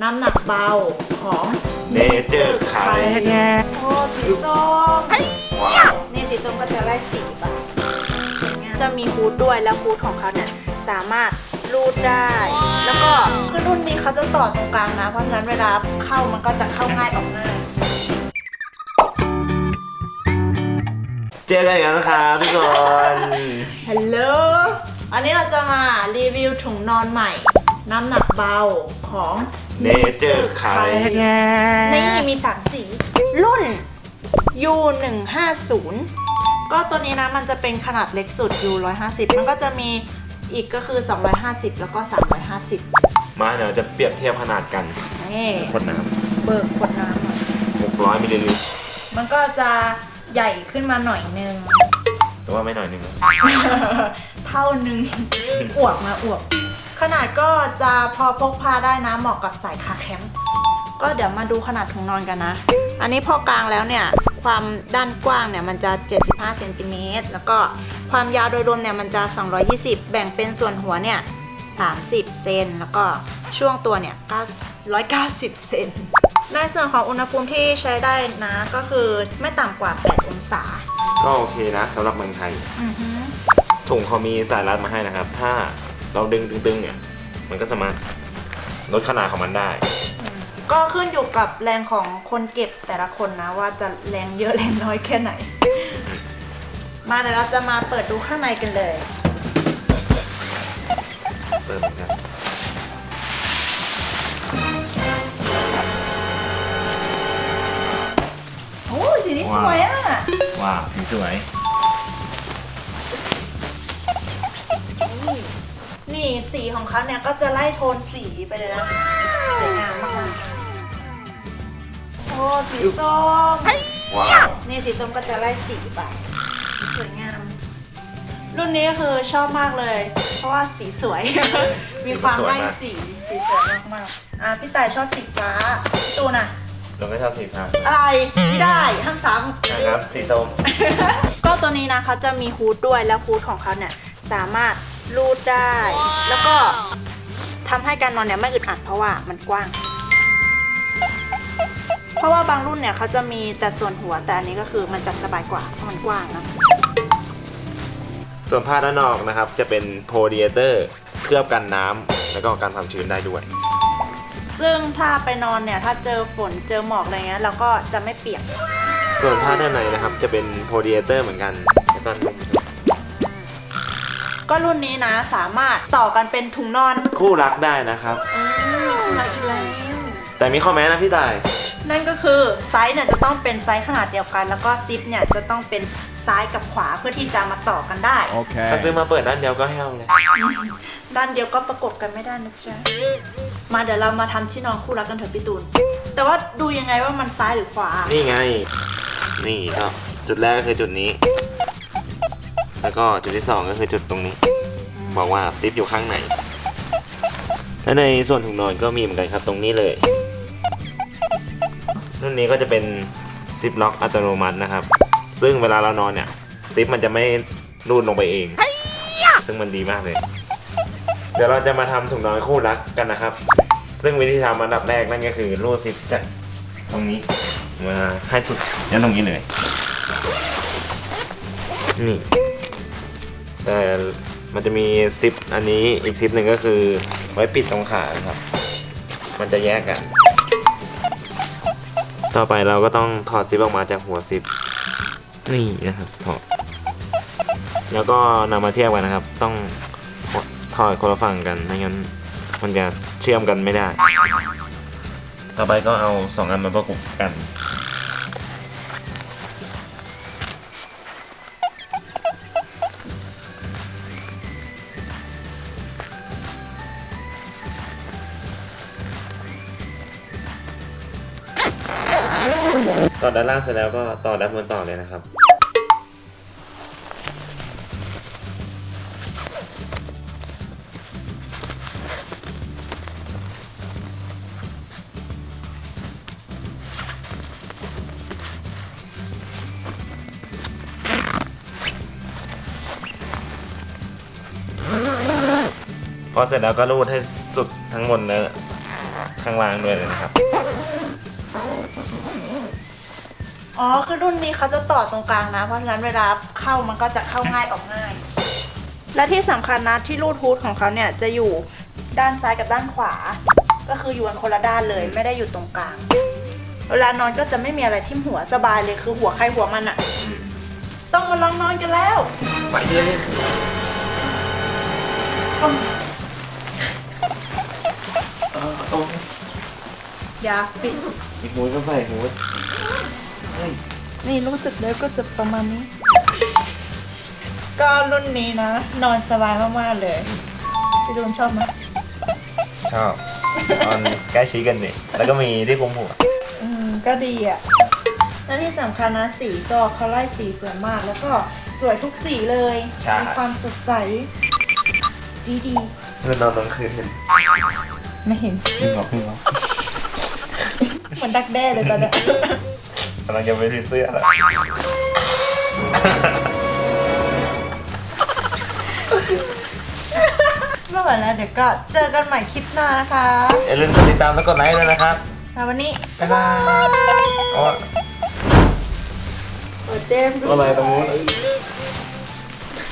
น้ำหนักเบาของเนเจอร์ไข่โอ้สีส้มว้าวนี่สีส้มก็จะไล่สีไปจะมีฮูดด้วยแล้วฮูดของเขาเนี่ยสามารถรูดได้ แล้วก็คือรุ่นนี้เขาจะต่อตรงกลางนะ เพราะฉะนั้นเวลาเข้ามันก็จะเข้าง่ายออกง่ายเจอกันอีกแล้วนะครับทุกคนฮัลโหลอันนี้เราจะมารีวิวถุงนอนใหม่ น้ำหนักเบาของ เนเจอร์ไข่นี่มีสามสี รุ่น U 1 5 0ก็ตัวนี้นะมันจะเป็นขนาดเล็กสุด U 150มันก็จะมีอีกก็คือ 250 แล้วก็ 350 มาเดี๋ยวจะเปรียบเทียบขนาดกันนี่คนน้เบิกขวดน้ำหน่อยำ600มิลลิลิตรมันก็จะใหญ่ขึ้นมาหน่อยนึงหรือว่าไม่หน่อยหนึงนะ เท่านึง อวบนะอวบ ขนาดก็จะพอพกพาได้นะเหมาะกับสายคาแคมป์ก็เดี๋ยวมาดูขนาดถุงนอนกันนะ อันนี้พอกลางแล้วเนี่ย ความด้านกว้างเนี่ยมันจะ 75เซนติเมตรแล้วก็ความยาวโดยรวมเนี่ยมันจะ 220 แบ่งเป็นส่วนหัวเนี่ย 30 เซนแล้วก็ช่วงตัวเนี่ย9 190 เซน ในส่วนของอุณหภูมิที่ใช้ได้นะก็คือไม่ต่ำกว่า 8 องศา ก็โอเคนะสำหรับเมืองไทย อือฮึถุงเขามีสายรัดมาให้นะครับ ถ้า เราดึงตึงๆเนี่ยมันก็สามารถลดขนาดของมันได้ ก็ขึ้นอยู่กับแรงของคนเก็บแต่ละคนนะ ว่าจะแรงเยอะแรงน้อยแค่ไหน มาเดี๋ยวเราจะมาเปิดดูข้างในกันเลย เติมเหมือนกันโอ้ยสีนี้สวยอะว้าวสีสวย นี่สีของเขาเนี่ยก็จะไล่โทนสีไปเลยนะสวยงามมากๆโอ้สีส้มว้าวนี่สีส้มก็จะไล่สีไปสวยงาม รุ่นนี้ก็คือชอบมากเลย เพราะว่าสีสวย มีความไล่สี สีสวยมากๆอะพี่ต่ายชอบสีฟ้าพี่ตูนอะ เราก็ชอบสีฟ้าอะไรไม่ได้ห้ามซ้ำนะครับสีส้ม ก็ตัวนี้นะเขาจะมีฮูดด้วยแล้วฮูดของเขาเนี่ยสามารถ รูดได้ แล้วก็ทำให้การนอนเนี่ยไม่อึดอัดเพราะว่ามันกว้าง เพราะว่าบางรุ่นเนี่ยเขาจะมีแต่ส่วนหัวแต่อันนี้ก็คือมันจะสบายกว่าเพราะมันกว้างนะส่วนผ้าด้านนอกนะครับจะเป็นโพลีเอเตอร์เคลือบกันน้ำแล้วก็กันความชื้นได้ด้วย ซึ่งถ้าไปนอนเนี่ยถ้าเจอฝนเจอหมอกอะไรเงี้ยเราก็จะไม่เปียก ส่วนผ้าด้านในนะครับจะเป็นโพลีเอเตอร์เหมือนกันแล้วก็ ก็รุ่นนี้นะสามารถต่อกันเป็นถุงนอนคู่รักได้นะครับอืมมาอีกแล้วแต่มีข้อแม้นะพี่ตาย นั่นก็คือไซส์เนี่ยจะต้องเป็นไซส์ขนาดเดียวกัน แล้วก็ซิปเนี่ยจะต้องเป็นซ้ายกับขวาเพื่อที่จะมาต่อกันได้ ถ้าซื้อมาเปิดด้านเดียวก็แห้วเลย ด้านเดียวก็ประกบกันไม่ได้นะจ๊ะ มาเดี๋ยวเรามาทำที่นอนคู่รักกันเถอะพี่ตูน แต่ว่าดูยังไงว่ามันซ้ายหรือขวา นี่ไง นี่ก็จุดแรกก็คือจุดนี้ แล้วก็จุดที่สองก็คือจุดตรงนี้ บอกว่าซิปอยู่ข้างไหน และในส่วนถุงนอนก็มีเหมือนกันครับตรงนี้เลยรุ่นนี้ก็จะเป็นซิปล็อกอัตโนมัตินะครับ ซึ่งเวลาเรานอนเนี่ยซิปมันจะไม่รูดลงไปเอง ซึ่งมันดีมากเลย เดี๋ยวเราจะมาทำถุงนอนคู่รักกันนะครับ ซึ่งวิธีทำอันดับแรกนั่นก็คือรูดซิปจากตรงนี้มาให้สุดยันตรงนี้เลยนี่ แต่มันจะมีซิปอันนี้อีกซิปหนึ่งก็คือไว้ปิดตรงขาครับ มันจะแยกกัน ต่อไปเราก็ต้องถอดซิปออกมาจากหัวซิป นี่นะครับถอด แล้วก็นำมาเทียบกันนะครับ ต้องถอดคนละฝั่งกันไม่งั้นมันจะเชื่อมกันไม่ได้ ต่อไปก็เอาสองอันมาประกบกัน ต่อด้านล่างเสร็จแล้วก็ต่อด้านบนต่อเลยนะครับ พอเสร็จแล้วก็รูดให้สุดทั้งหมดเลยข้างล่างด้วยเลยนะครับ อ๋อ คือรุ่นนี้เขาจะต่อตรงกลางนะ เพราะฉะนั้นเวลาเข้ามันก็จะเข้าง่ายออกง่าย และที่สำคัญนะที่รูดฮูดของเขาเนี่ยจะอยู่ด้านซ้ายกับด้านขวา ก็คืออยู่กันคนละด้านเลยไม่ได้อยู่ตรงกลาง เวลานอนก็จะไม่มีอะไรทิ่มหัวสบายเลยคือหัวใครหัวมันอะต้องมาลองนอนกันแล้วไปเลยอย่าปิด อีกหูก็ใส่หู นี่รู้สึกแล้วก็จะประมาณนี้ ก็รุ่นนี้นะ นอนสบายมากๆเลยพี่ดูนชอบไหมชอบตอนใกล้ชิดกันนี่แล้วก็มีที่คุมหัวอืมก็ดีอะและที่สำคัญนะสีก็เขาไล่สีสวยมาก แล้วก็สวยทุกสีเลยใช่ มีความสดใส ดีดีเมื่อนอนกลางคืนเห็นๆไม่เห็นพึ่งหรอพึ่งหรอเหมือนดักแด้เลยตอนเนี้ยกำลังจะไปซื้อเสื้อแล้วไม่ไหวแล้วเดี๋ยวก็เจอกันใหม่คลิปหน้านะคะอย่าลืมกดติดตามและกดไลค์ด้วยนะครับแล้ววันนี้บ๊ายบายอ๋อเปิดเจมส์ด้วยอะไรตรงนู้น